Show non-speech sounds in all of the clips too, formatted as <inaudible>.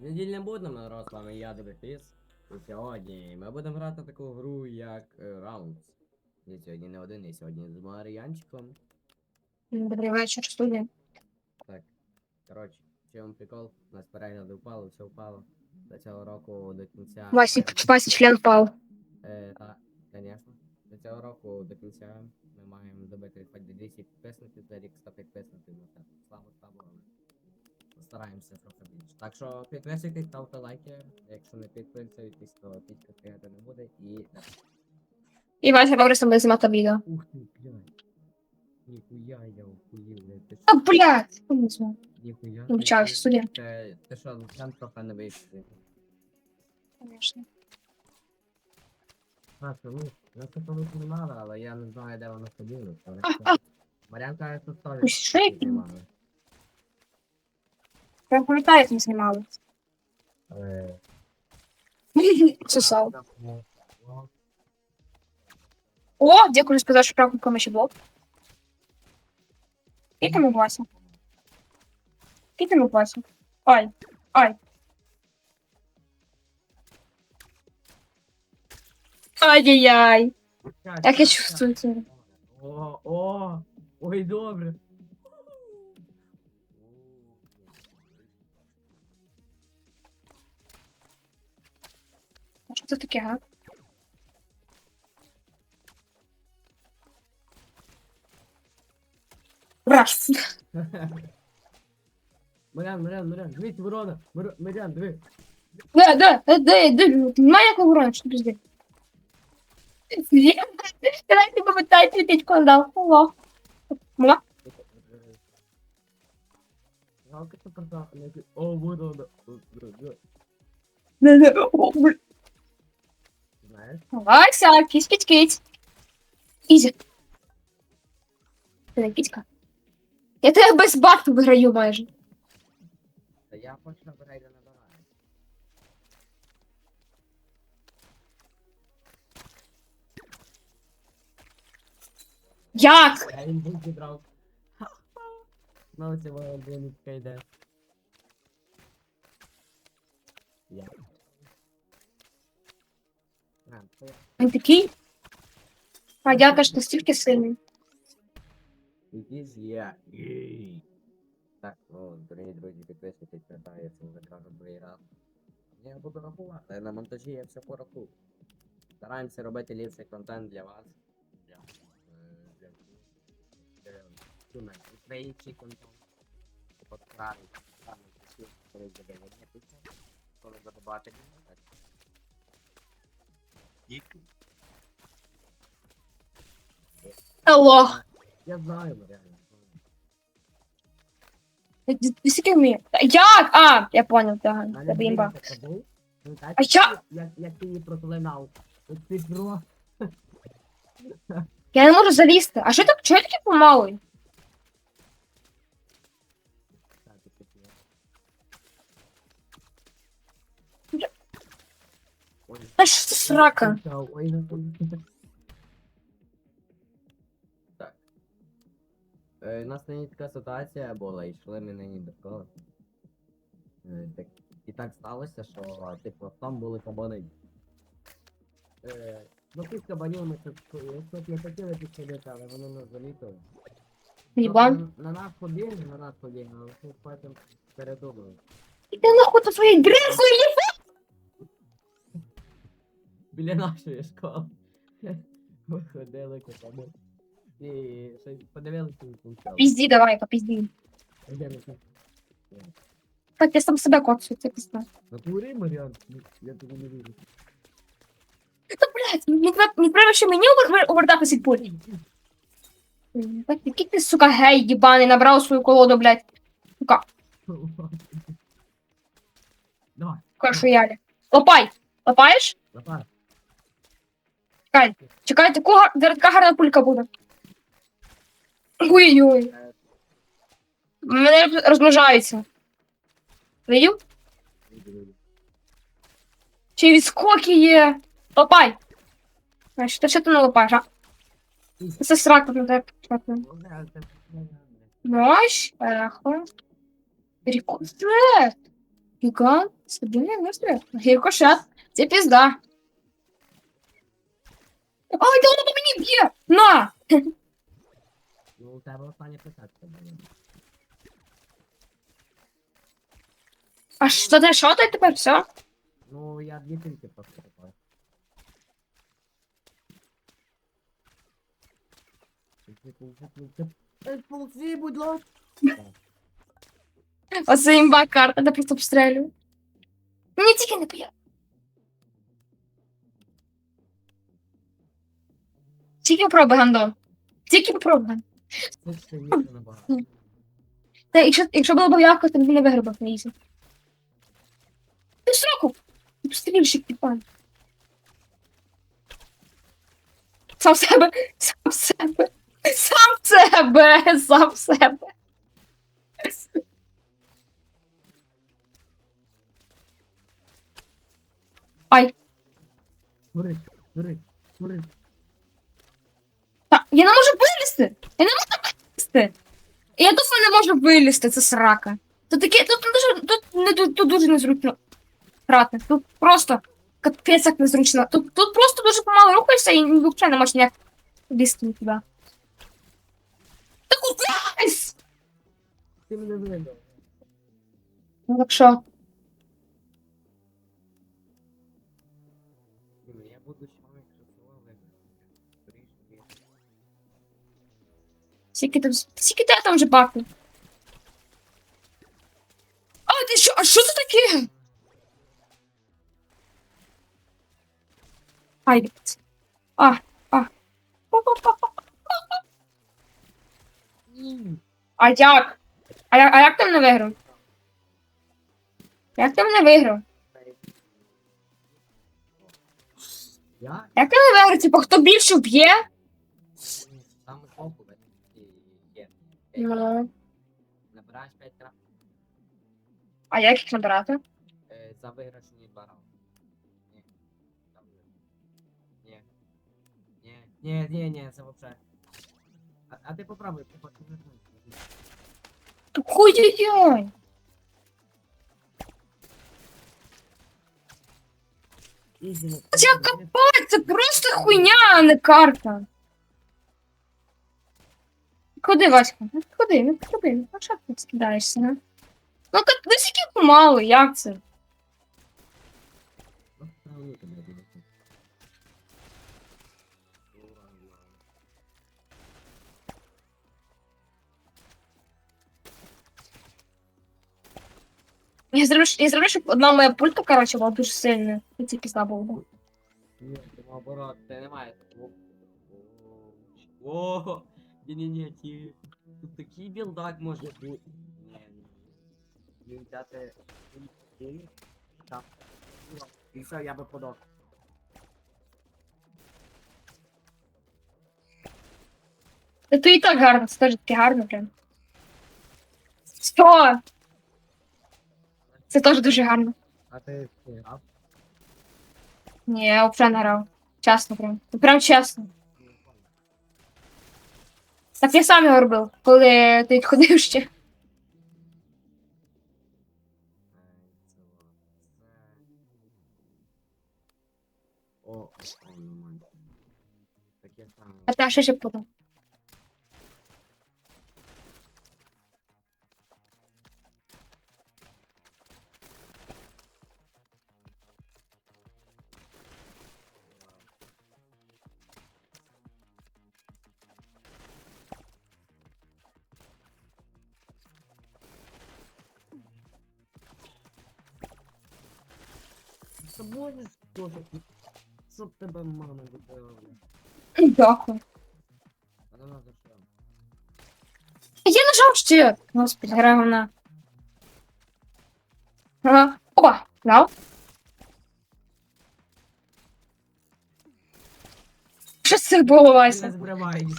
Недільним народ, з вами я Дебефіс. І сьогодні ми будемо грати таку гру, як е, Rounds. І сьогодні не один, і сьогодні з Мар'янчиком. Добрий вечір, студія. Так, коротше, в чому прикол? У нас перегляди впало, все впало. До цього року до кінця. Васі, е, Васі член впав. Е, так, звісно. До цього року до кінця ми маємо добити хоч до 200 підписників, за рік 100 підписників, ну слабо, але постараємося трохи більше. Так що підписуйтесь, ставте лайки, якщо не підписуєтесь, то підписувати не буде і... І Вася Баврис буде знімати відео. Ух ти, блядь. Ніхуя я охуїв, блядь. Ти А, що? блядь! Ну, не знаю. Ніхуя. Ну, вчався, що? Ти, ти що, Луцян трохи не вийшов. Конечно. А, це, ну, я це колись знімала, але я не знаю, де воно ходило. А, Марянка тут теж що я- знімала. Я пам'ятаю, як ми знімали. Е, ну, О, дякую, сказав, що правку кому ще блок. Підемо, Вася. Підемо, Вася. Ай, ай. Ай-яй-яй. Як я чувствую це? О, о, ой, добре. Це таке, га? Раз. <laughs> Марян, Марян, Марян, дивись, ворона. Марян, диви. Да, да, да, да, да, немає якого врону, що пізди. <laughs> Давайте попитайте пітьку дав. Ого. Мала? Жалко, що продав. О, ворона. О, бля, бля. Да, да. О, бля. Вася, кісь кіць кіць. Ізі. Ти не кіцька. Я тебе без бату виграю майже. Та я хочу набирати набираю. Як? Я їм був зібрав. Ну, це моя блінка йде. Я. Я. Він такий? А дяка ж настільки сильний. Я. Так, ну, дорогі друзі, підписуйтесь, пам'ятаю, це вже кажу другий. Я буду рахувати, на монтажі я все порахую. Стараємося робити ліпший контент для вас. Для, е, для. Український контент. Правильно, правильно, коли пісня, коли задобати. Алло. Я знаю, реально. Скільки вміє? Як? А, я понял, так. Це був. Ну, А я- Як, ти її проклинав. Ти про... Я не можу залізти. А що так? Такий помалий? Що це срака? Так. Е, У нас нині така ситуація була, і йшли ми нині до школи. Е, так, і так сталося, що типу там були кабани. Е, ну тих кабанів ми тут тут не хотіли підходити, але вони нас залітали. Єбан. На, на нас побігли, на нас побігли, але ми потім передумали. Іди нахуй до своєї грифої! Біля нашої школи. <laughs> Ми ходили копами. І подивилися і получали. Пізді, давай, попізді. Так, я сам себе коцаю, це пізда. Натури, Маріан, я тобі не вірю. Та, блядь, не треба, не треба ще мені цей пуль. Так, який ти, сука, гей, їбаний, набрав свою колоду, блядь. Сука, <laughs> Давай, кашу. Лопай! Лопаєш? лопай. Чекай, таку, гар- зараз така гарна пулька буде. Ой-ой. Е, Мене розмножаються. Видів? й відскоки є. Лопай! Значить, то що ти не лопаєш, а? Це срака на тебе. почати. Нож, ехо. Рекорд. Гігант. Стабільний вистріл. Гіркошет. Це пізда. Ой, да воно по мені б'є! На! Ну, у тебе остання писатка була. А що ти, що ти тепер все? Ну, я дві тільки просто попав. Ползи, будь ласка. Оце імба карта, де просто обстрілюю. Мені тільки не б'є. Тільки попробуй, Гандон. Тільки попробуй. Та якщо, якщо було б легко, то б не виграв на ізі. Ти сроку! Обстрільщик, типа. Сам себе, сам себе, сам себе, сам себе. Ай, Смотри, смотри, смотри. Я не можу вилізти! Я не можу вилізти! Я точно не можу вилізти, це срака. Тут таке, тут не дуже, тут, не, тут, тут дуже незручно грати. Тут просто капець як незручно. Тут, тут просто дуже помало рухаєшся і взагалі не можеш ніяк лізти нікуди. Та кудись! Ти мене видав. Ну так що? Скільки там, скільки тебе там вже баків? А, ти що, а що це таке? Ай. А, а. А як? А, я- а як ти мене виграв? Як ти мене виграв? Як ти мене виграв? Типу, хто більше вб'є? Ну. Набираєш 5 крап. А як їх набирати? Е, За виграшені два раунди. Ні. Там же. Ні. Ні, ні, ні, ні, це вообще. А, а ти попробуй, попробуй. Ну, Це капець, це просто хуйня, а не карта. Куди, Васька? Ну, Куди? Ну куди? Ну що ти скидаєшся, ну? Ну так ну мало, як це? Я зроблю, я зроблю, щоб одна моя пульта, коротше, була дуже сильна. І це пізна була. Ні, наоборот, ти немає такого. О, ні-ні-ні, ті. Тут такий білдак може бути. Ні, ні. Він взяти свої Так. І все, я би подав. Та то і так гарно, це теж таке гарно прям. Що? Це теж дуже гарно. А ти ти грав? Ні, я взагалі не грав. Чесно прям. Прям чесно. Так я сам його робив, коли ти відходив ще. А та ще ще потім. Тобою таке? Щоб тебе мама любила. Дякую. А ну надо що? Я нажав ще. Господи, гра вона. Ага. Опа, дав. Що це було, не Вася? збривайся.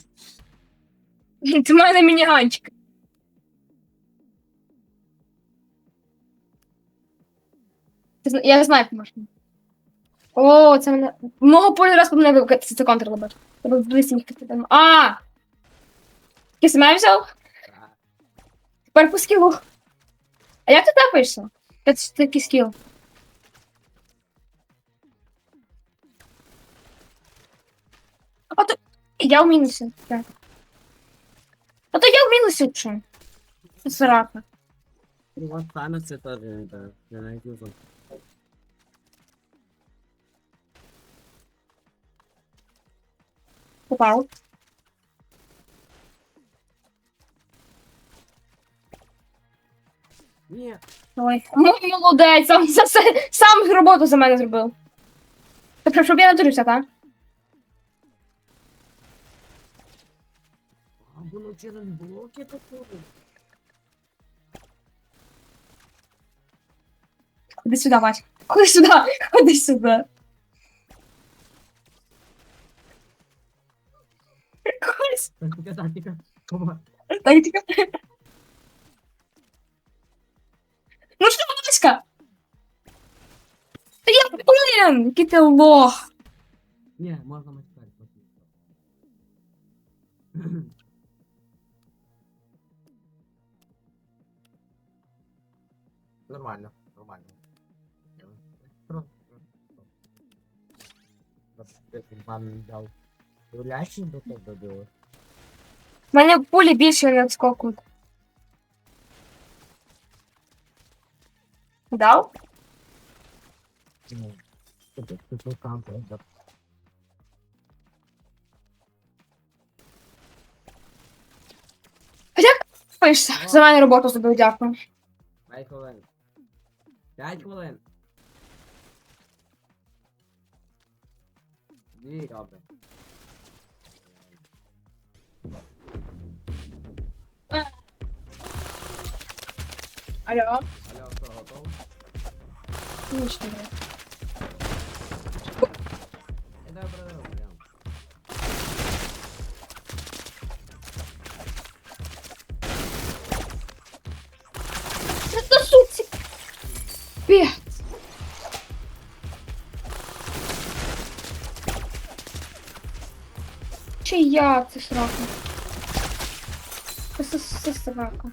Ти в мене мініганчик. Ти, я знаю, як можна. О, це мене. Мого полі раз по мене вибухати, це контр робить. Треба близенько ти там. А! Ти сама взяв? Тепер по скілу. А як ти тапаєшся? Це такий скіл. А то... Я в мінусі, так. А то я в мінусі, чому? Це срака. Ну, ладно, це теж не. Я не знаю. Попав. Ні. Ой, ну, молодець, сам, сам, сам роботу за мене зробив. Тобто, щоб я натурився, так? А воно через блоки такого. Ходи сюди, Вась. Ходи сюди, <laughs> ходи сюди. Ходи сюди. Так, так, так. Кого? Так, тільки. Ну що, Васька? Я, блін, який ти лох. Ні, можна мочкати. Нормально, нормально. Пан дав. Гулящий до тебе було. У мене пулі більше не відскокують. Дав? Ну, ти тут кампер. Пишся. За мене роботу зробив, дякую. П'ять хвилин. П'ять хвилин. Дві, добре. Алло? Алло, що, готов? Нічого. Я тебе продав, прям. Это сути. Пец. Чи я це срака? Це срака.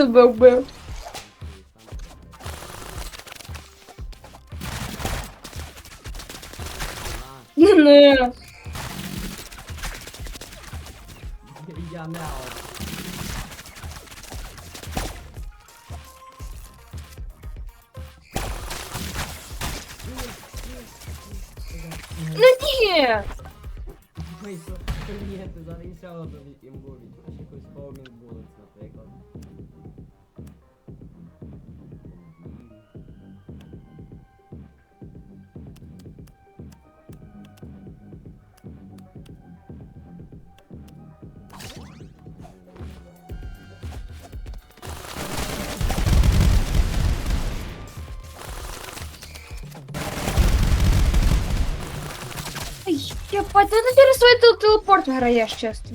Себе вбив. Не. Я не Ну ні. Ой, що? Ні, ти зараз ще одну імбу від якусь Homing наприклад. Тел- граєш, чесно.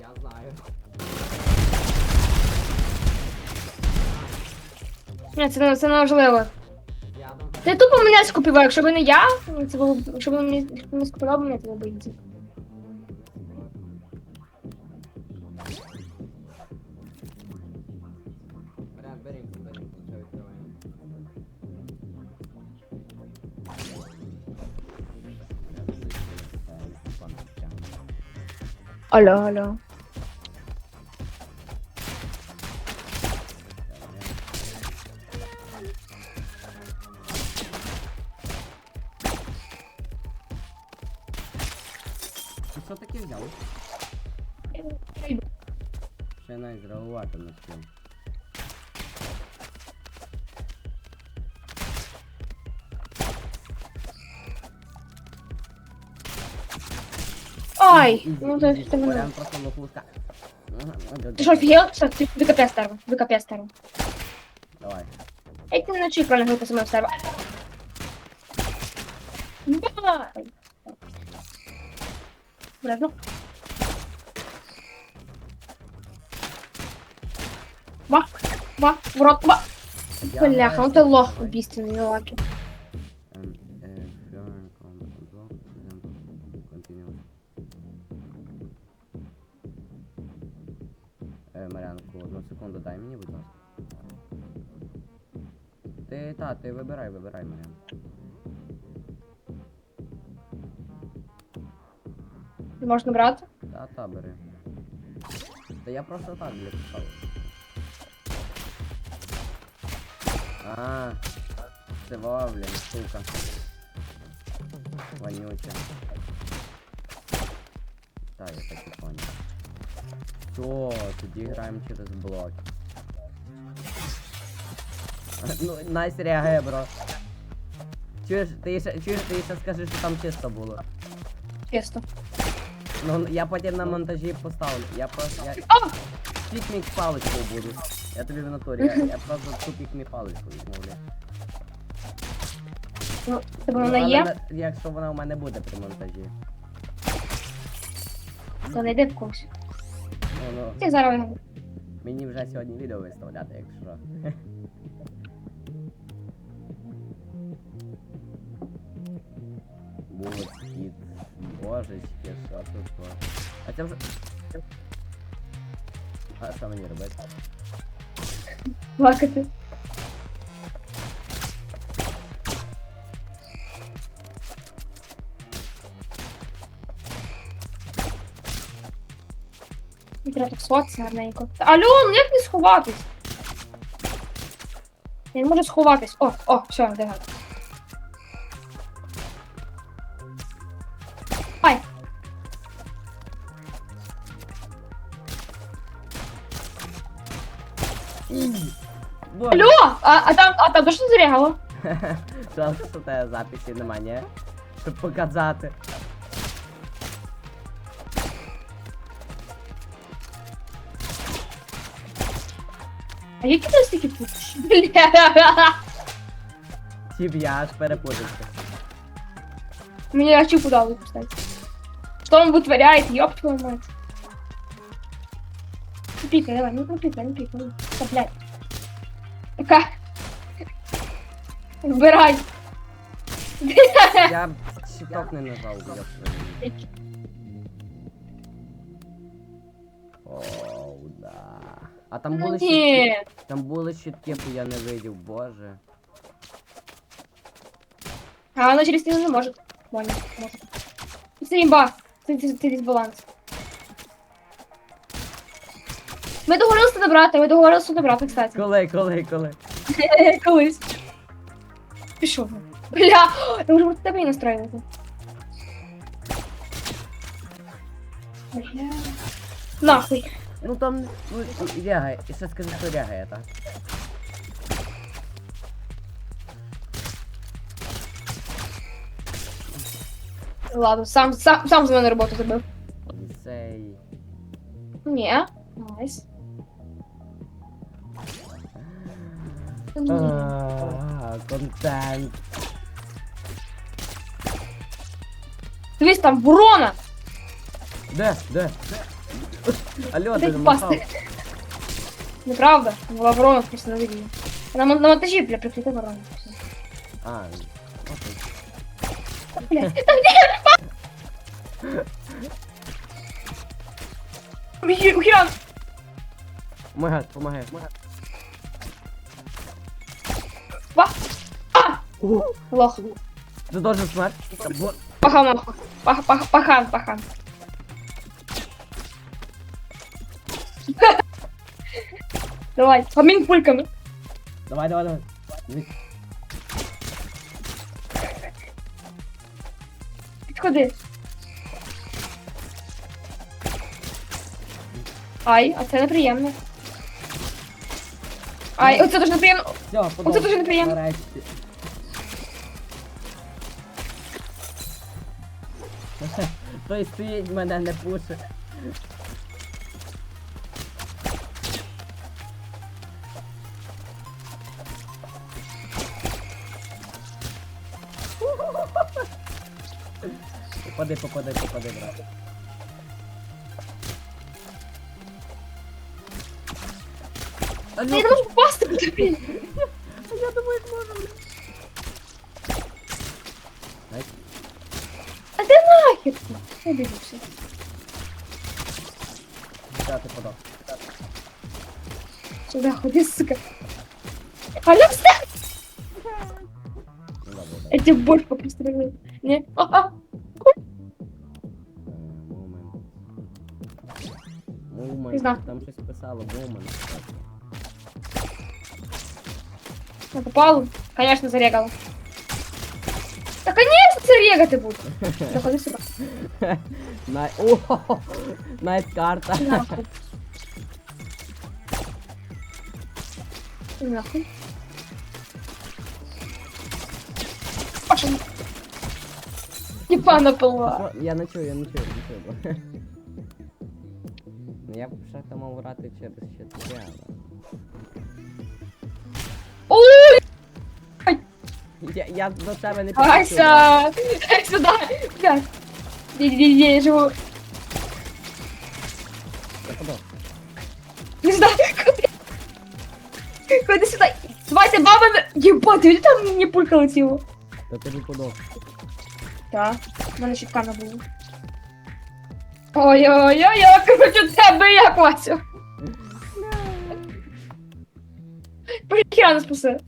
Я знаю. Ні, це, це неважливо. Я. Ти тупо мене скупив, якщо б не я, це було б, якщо б мені не скупила, б мене це було б ізі. Алло, алло. Ти що таке взяв? Ще навіть зреагувати на Ай, ну ж тебе не. Варіант просто лохушка. Ти що, офігел? Все, ти ви капець старого, капець старого. Давай. Як ти вночі про групу саме в себе? Давай! Бразно. Ба, ба, в рот. Я Бляха, знаю, ну ти лох це. убійственний лаки. секунду дай мені, будь ласка. Ти, та, ти вибирай, вибирай, Марян. Можна брати? Та, та, бери. Та я просто так для поставив. А, це блін, сука. Вонюча. Та, я так і понял. Все, тоді граємо через блок. <laughs> Ну, найс реагує, бро. Чуєш, ти ще, чуєш, ти ще скажи, що там чисто було. Чесно. Ну, я потім на монтажі поставлю. Я просто. Я... Пікмік паличку буду. Я тобі в натурі. Я, я просто ту пікмі паличку бля. Ну, тебе вона але є, на- якщо вона у мене буде при монтажі. то не йде в когось. Ну, ну, Ти зараз мені вже сьогодні відео виставляти, якщо. Вот <laughs> кіт. Божечки, що тут? було? А це вже. А що мені робити? плакати. І Треба сховатися гарненько. Алло, ну як не сховатись? Я не можу сховатись. О, о, все, гарно. Ай, алло! А, а там, а там то <laughs> що зарягало? Жалко, що у тебе записі нема. Щоб показати. А які ти стільки путиш? Бля. <laughs> Тіп я аж перепутався. Мне очки дали, кстати. Что он вытворяет, ёб твою мать. Ну пикай, давай, ну ну, пикай, ну пикай. Ну, Да, блядь. Пока. Выбирай. Я щиток не нажав, бля. Оу, да. А там були щитки. Не. Там були щитки, бо я не видів, боже. А она через стену не может. Понял, может. Это имба. Ты, ты, ты дисбаланс. Ми договорилися добрати, ми договорилися добрати, кстати. Коли, коли, коли. <laughs> Колись. Пішов. Бля, я вже проти тебе і настроювати. Бля. Нахуй. Ну там, ну, рягає. І ще скажи, що рягає, так? Ладно, сам, сам, сам за мене роботу зробив. Ліцей. Ні. Найс. А, Контент. Дивись, там ворона! Де? Де? <laughs> Алло, Дай ти намахав. впасти. Неправда, була ворона просто на відео. На, мон- на монтажі, бля, прикрити ворону. Все. А, окей. Блядь, та де? Б'є, Ухіан! Помагай, помагай. Ва! А! Лох. Ти должен смерть? Та бо- Пахан, нахуй. Пах, пах, пахан, пахан. Давай, помінь пульками. Давай, давай, давай. Підходи. Ай, а це неприємно. Ай, оце дуже неприємно. Все, Оце подобається. дуже неприємно. Нарешті. Той стоїть, мене не пушить. Попади, попади, брат. Я не можу попасти по тобі. Я думаю, зможу. Ай, А де нахер? Я дивлюся. да, ти подав. Сюди ходи, сука. Алло, встань! Ну, добре. Я тебе больше попристрелю. Не? А-а. Момент. знаю. Там щось писало, момент. Я попал? Конечно, зарегал. Да, конечно, зарегать ты буду. Заходи сюда. <laughs> Най... О, найс карта. Нахуй. Нахуй. Пошел. Ебана была. Що? Я не чую, я не чую, не чую. Ну я б ще там мав грати через. Ой, Я, я до тебе не підійшов. Ася! Дай сюда! Блядь. Я живу. Я подав. Не знаю, куда. Куда сюда? Давайте, баба... Ебать, ты там мне пулька летела? Та тобі подав. Да, в мене щитка не було. Ой-ой-ой, короче, тебе як, Васю. Прикинь, не спасе.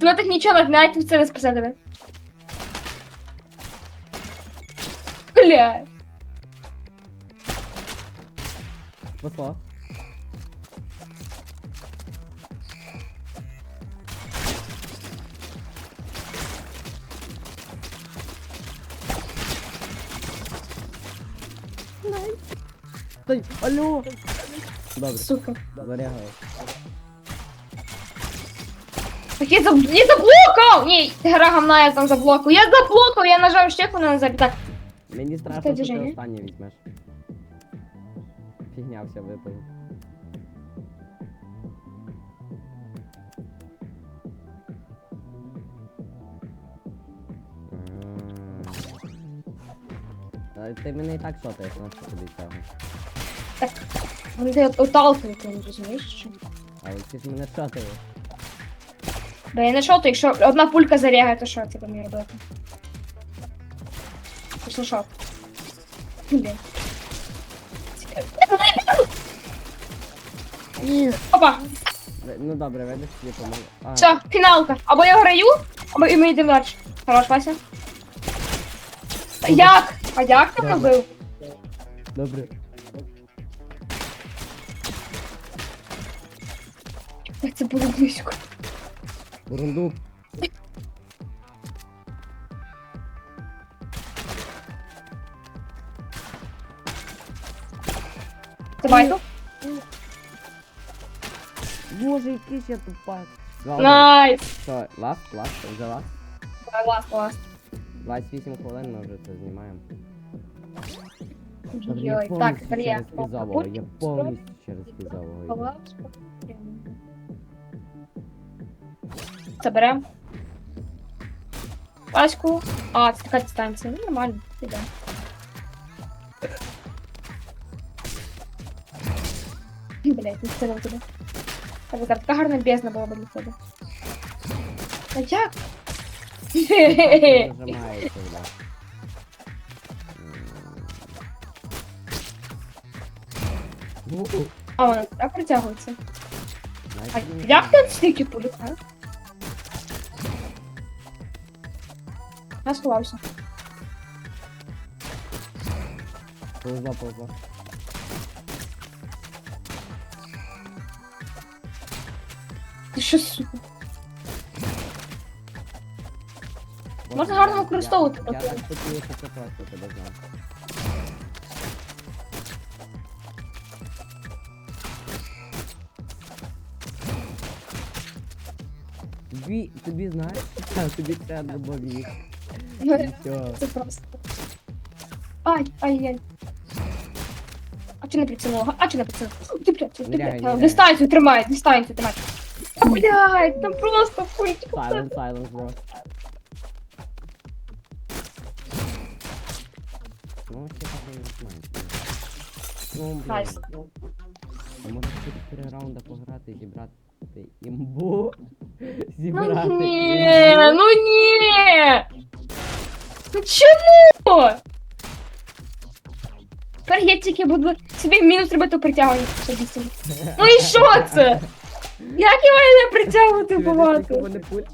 Так нічого навіть це не спасе тебе. Бля. Спасло. Стой, алло! Добре, Сука. зарягаю. Так я, заб... я заблокав! Ні, гра гамна, я там заблокав. Я заблокав, я нажав ще вона не забі. Так, Мені страшно, що ти движення. останнє візьмеш. Фігня вся випала. М. Е, Ти мене і так шотаєш, на що тобі цього. Вони тебе отталкують, не розумієш? Чи? Але ти ж мене шотаєш. Бо я не шоту, якщо одна пулька зарягає, то що це мені робити? Пішли шот. Блін. Опа, Ну добре, видиш, тобі помогу. А, все, фіналка. Або я граю, або і ми йдемо далі. Хорош, Вася. Як? А як ти Добре. робив? Добре. Як це було близько. Бурундук. Давай. Боже, який ж я тупак. Найс. Що, ласт, ласт, вже ласт? Давай, ласт, ласт. 28 хвилин ми вже це знімаємо. Добре, Йой, так, тепер я. через фізового, я повністю через фізового. йду. Заберем. Пачку. А, це така дистанція. Ну, нормально. Іде. Блять, не встигла туди. Так, така гарна бездна була б для тебе. А як? Нажимається, бля. Ну, А, вона так притягується. А як ти стільки полюкав? Я сховався. Повезло, повезло. Ти що, сука? Можна гарно використовувати Я, я так хотів, що це просто тебе знав. Тобі, тобі знаєш, <laughs> тобі треба добавити. Все. Це просто. Ай, ай, ай. А чи не прицілила? А чи не прицілила? Ти, блядь, ти, блядь. Дистанцію тримай, дистанцію тримай. А, блядь, там просто пульт. Silence, silence, bro. Ну. Ну, блін. Найс. А може 4 раунди пограти і зібрати Ти імбу <laughs> Ну зібрати. ні, імбу. ну ні. Ну чому? Тепер я тільки буду собі мінус робити притягування. Ну і що це? Як я маю не притягувати багато? не?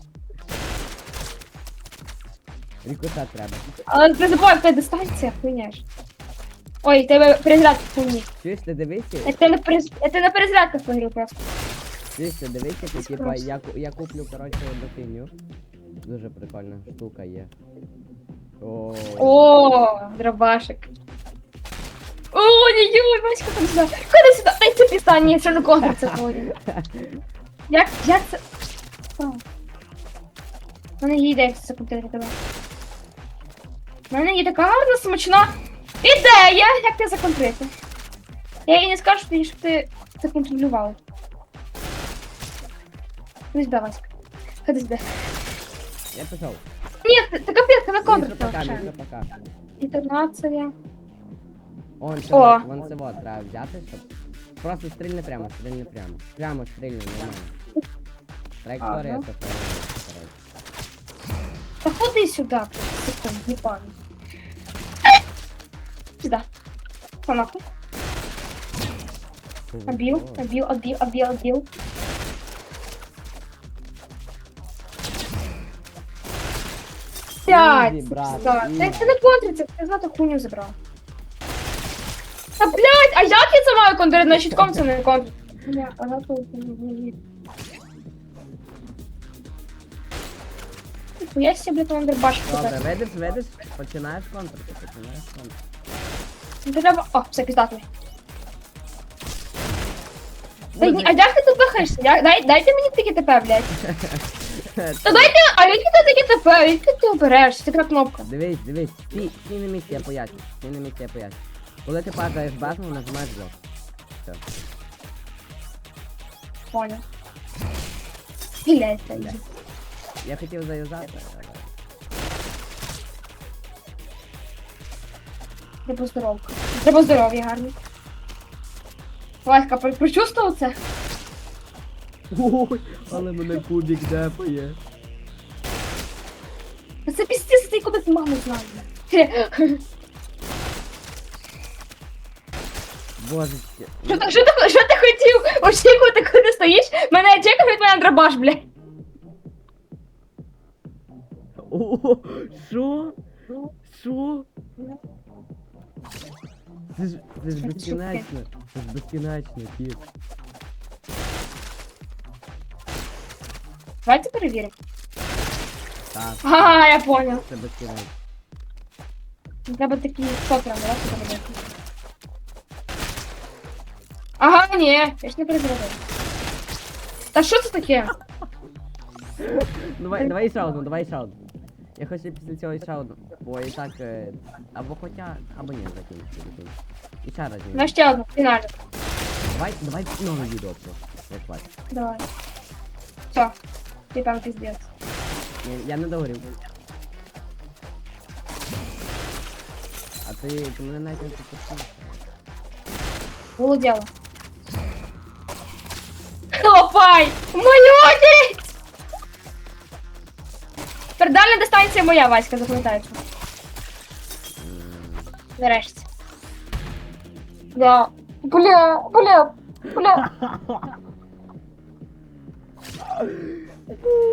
Рікошет треба. Але ти забувай, тебе дистанція, хуйня ж. Ой, тебе перезарядка хуйні. Чуєш, ти дивися? Я тебе на перез... Я тебе на просто. Чуєш, ти дивися, ти типа, я, ку- я куплю, коротше, одну фігню. Дуже прикольна штука є. О, О, дробашик. О, не ой, Васька там сюди. Ходи сюди, дай це піста, ні, це не контр, це твоє. Як, як це? О. У мене є ідея, як це закрутити тебе. У мене є така гарна, смачна ідея, як це законтрити. Я їй не скажу, тобі, щоб ти це контролював. Ходи сюди, Васька. Ходи сюди. я пішов. Ні, це це капець, це на контр. Міша, пока, вообще. Міша, пока. Інтонація. Он О. цього, вон цього треба взяти, щоб... Просто стрільни прямо, стрільни прямо. Прямо стрільни, нормально. Траєкторія Ага. це правильно. Та ходи сюди, секунд, не пам'ятаю. Сюда. Понахуй. Обил, обил, обил, обил, обил. Ізі, брат. Це, це не контриться, ти знати хуйню забрав. Та блядь, а як я це маю контрити? На щитком це не контрить. Бля, а на то не Я себе, блядь, вандербаш Добре, видиш, видиш, починаєш контрити, починаєш контрити. Треба. О, все піздатий. Та ні, а як ти тут бахаєшся? Я- Дай, дайте мені такі ТП, блядь. <laughs> Та дайте, а які ти такі ТП? Які ти обереш? Це така кнопка. Дивись, дивись, стій, стій на місці, я поясню. Стій на місці, я поясню. Коли ти падаєш базу, нажимаєш блок. Все. Понял. Стріляйте. Бля. Я хотів заюзати. але- Треба здоров'я. Треба здоров'я гарне. Васька, прочувствував це? Ой, але мене кубик депає. Це піздець, ти куди ти маму знає. Божечки. Що ти, що ти, що ти хотів? Очікувати, коли ти стоїш? Мене чекав від мене драбаш, блядь. О, що? Що? Це ж, це ж безкінечно. Це ж безкінечно, кіт. Давайте перевіримо. Так, Ага, я понял. це безкінечно. Треба такі сокрами, да, щоб робити. Ага, ні, я ж не перезробив. Та що це таке? Давай, давай ще одну, давай ще одну. Я хочу після цього ще одну. Бо і так, е, або хоча, або ні, закінчити, закінчити. І ще раз ні. На ще одну, фінально. Давай, давай нове відео просто. Як бачиш. Давай. Все. Ти там пиздец. Ні, Я не договорив. А ти, ти мене навіть не підписав. Було діло. Хлопай! Мою очередь! Тепер дальня дистанція моя, Васька, запам'ятаєш. Нарешті. Бля, бля, бля, бля. <laughs>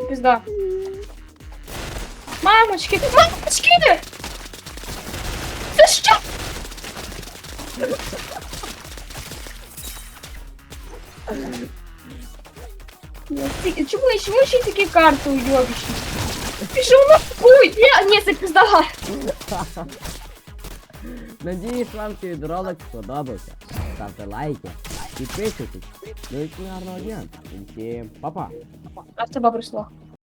Пизда. Мамочки, мамочки! Це що? Чому, чому ще такі карти уйобічні? Пішов на хуй! Я, ні, це пизда. Надіюсь, вам цей ролик сподобався. Ставте лайки, підписуйтесь. до і гарного дня. Всім па-па. А в тебе прийшло.